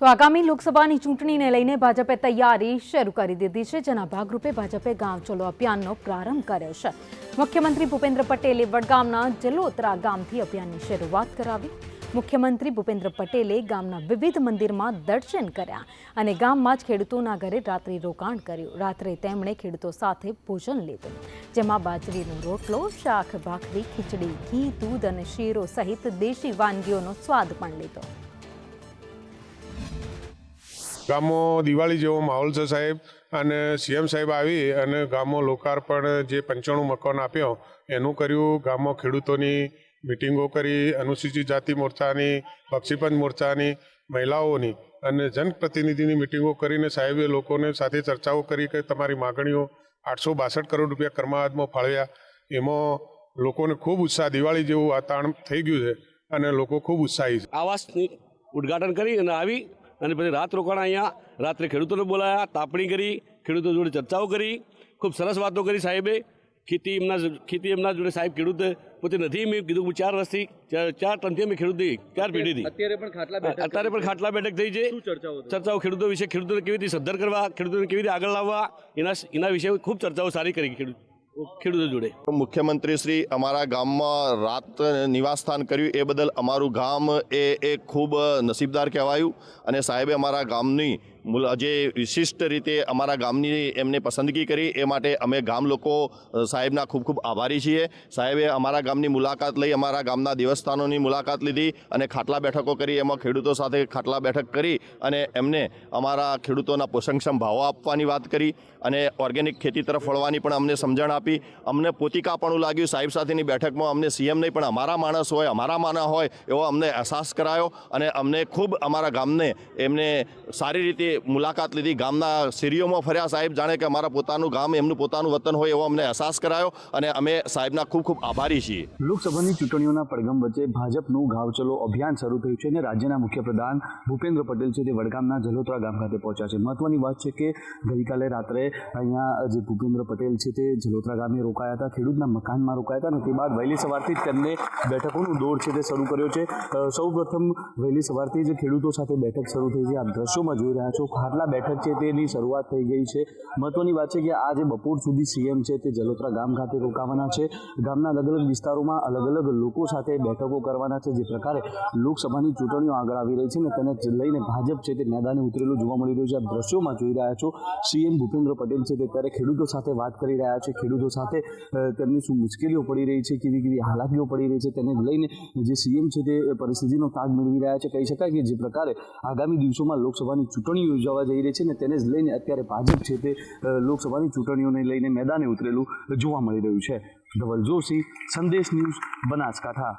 તો આગામી લોકસભાની ચૂંટણીને લઈને ભાજપે તૈયારી શરૂ કરી દીધી છે, જેના ભાગરૂપે ભાજપે ગામ ચલો અભિયાનનો પ્રારંભ કર્યો છે. મુખ્યમંત્રી ભૂપેન્દ્ર પટેલે વડગામના જલોતરા ગામથી અભિયાનની શરૂઆત કરાવી. મુખ્યમંત્રી ભૂપેન્દ્ર પટેલે ગામના વિવિધ મંદિરમાં દર્શન કર્યા અને ગામમાં જ ખેડૂતોના ઘરે રાત્રિ રોકાણ કર્યું. રાત્રે તેમણે ખેડૂતો સાથે ભોજન લીધું, જેમાં બાજરીનો રોટલો, શાક, ભાખરી, ખીચડી, ઘી, દૂધ અને શીરો સહિત દેશી વાનગીઓનો સ્વાદ પણ લીધો. ગામમાં દિવાળી જેવો માહોલ છે સાહેબ. અને સીએમ સાહેબ આવી અને ગામમાં લોકાર્પણ જે પંચાણું મકાન આપ્યો, એનું કર્યું. ગામમાં ખેડૂતોની મિટિંગો કરી, અનુસૂચિત જાતિ મોરચાની બક્ષીપંચ મોરચાની, મહિલાઓની અને જનપ્રતિનિધિની મિટિંગો કરીને સાહેબે લોકોને સાથે ચર્ચાઓ કરી કે તમારી માગણીઓ આઠસો બાસઠ કરોડ રૂપિયા કર્માદમાં ફાળવ્યા. એમાં લોકોને ખૂબ ઉત્સાહ, દિવાળી જેવું વાતાવરણ થઈ ગયું છે અને લોકો ખૂબ ઉત્સાહી છે. આવાસની ઉદ્ઘાટન કરી અને આવી અને પછી રાત રોકાણ અહીંયા રાત્રે ખેડૂતોને બોલાયા તાપણી કરી ખેડૂતો જોડે ચર્ચાઓ કરી ખૂબ સરસ વાતો કરી સાહેબે. ખેતી એમના ખેતી એમના જોડે સાહેબ ખેડૂત પોતે નથી મેં કીધું ચાર વર્ષથી ચાર ટનથી અમે ખેડૂત ચાર પેઢીથી. અત્યારે પણ ખાટલા બેઠક અત્યારે પણ ખાટલા બેઠક થઈ છે. ચર્ચાઓ ચર્ચાઓ ખેડૂતો વિશે ખેડૂતોને કેવી રીતે સદ્ધર કરવા ખેડૂતોને કેવી રીતે આગળ લાવવા એના એના વિશે ખૂબ ચર્ચાઓ સારી કરી ખેડૂત ખેડૂતો જોડે. મુખ્યમંત્રી શ્રી અમારા ગામમાં રાત નિવાસસ્થાન કર્યું, એ બદલ અમારું ગામ એ એ ખૂબ નસીબદાર કહેવાયું અને સાહેબે અમારા ગામની જે વિશિષ્ટ રીતે અમારા ગામની એમને પસંદગી કરી, એ માટે અમે ગામ લોકો સાહેબના ખૂબ ખૂબ આભારી છીએ. સાહેબે અમારા ગામની મુલાકાત લઈ, અમારા ગામના દેવસ્થાનોની મુલાકાત લીધી અને ખાટલા બેઠકો કરી, એમાં ખેડૂતો સાથે ખાટલા બેઠક કરી અને એમને અમારા ખેડૂતોના પોષણક્ષમ ભાવો આપવાની વાત કરી અને ઓર્ગેનિક ખેતી તરફ વળવાની પણ અમને સમજણ આપી. અમને પોતિકાપણું લાગ્યું, સાહેબ સાથેની બેઠકમાં અમને સીએમ નહીં, પણ અમારા માણસ હોય, અમારા માના હોય એવો અમને અહેસાસ કરાયો અને અમને ખૂબ અમારા ગામને એમને સારી રીતે મુલાકાત લીધી. ગામના શેરીઓમાં ફર્યા. સાહેબ જાણે કે અમારા પોતાનું ગામ, એમનું પોતાનું વતન હોય એવો અમને અહેસાસ કરાયો અને અમે સાહેબના ખૂબ ખૂબ આભારી છીએ. લોકસભાની ચૂંટણીઓના પડગમ વચ્ચે ભાજપનું ગાવચલો અભિયાન શરૂ થયું છે અને રાજ્યના મુખ્યપ્રધાન ભૂપેન્દ્ર પટેલ છે તે વડગામના જલોત્રા ગામ ખાતે પહોંચ્યા છે. મહત્વની વાત છે કે ગઈકાલે રાત્રે અહીંયા જે ભૂપેન્દ્ર પટેલ છે તે જલોત્રા ગામે રોકાયા હતા, ખેડૂતના મકાનમાં રોકાયા હતા અને તે બાદ વહેલી સવારથી જ તેમને બેઠકોનું દોર છે તે શરૂ કર્યો છે. સૌ વહેલી સવારથી જ ખેડૂતો સાથે બેઠક શરૂ થઈ છે. આપ દ્રશ્યોમાં જોઈ રહ્યા છો ખાટલા બેઠક છે તેની શરૂઆત થઈ ગઈ છે. મહત્વની વાત છે કે આજે બપોર સુધી સીએમ છે તે જલોત્રા ગામ ખાતે રોકાવાના છે. ગામના અલગ અલગ વિસ્તારોમાં અલગ અલગ લોકો સાથે બેઠકો કરવાના છે જે પ્રકારે લોકસભાની ચૂંટણીઓ આગળ આવી રહી છે ને તેને લઈને ભાજપ છે તે મેદાને ઉતરેલું જોવા મળી રહ્યું છે. આ દ્રશ્યોમાં જોઈ રહ્યા છો, સીએમ ભૂપેન્દ્ર પટેલ છે તે ત્યારે ખેડૂતો સાથે વાત કરી રહ્યા છે. ખેડૂતો સાથે તેમની શું મુશ્કેલીઓ પડી રહી છે, કેવી કેવી હાલાકીઓ પડી રહી છે તેને લઈને જે સીએમ છે તે પરિસ્થિતિનો તાગ મેળવી રહ્યા છે. કહી શકાય કે જે પ્રકારે આગામી દિવસોમાં લોકસભાની ચૂંટણીઓ યોજાવા જઈ રહી છે ને તેને જ લઈને અત્યારે ભાજપ છે તે લોકસભાની ચૂંટણીઓને લઈને મેદાને ઉતરેલું જોવા મળી રહ્યું છે. ધવલ જોશી સંદેશ ન્યૂઝ, બનાસકાંઠા.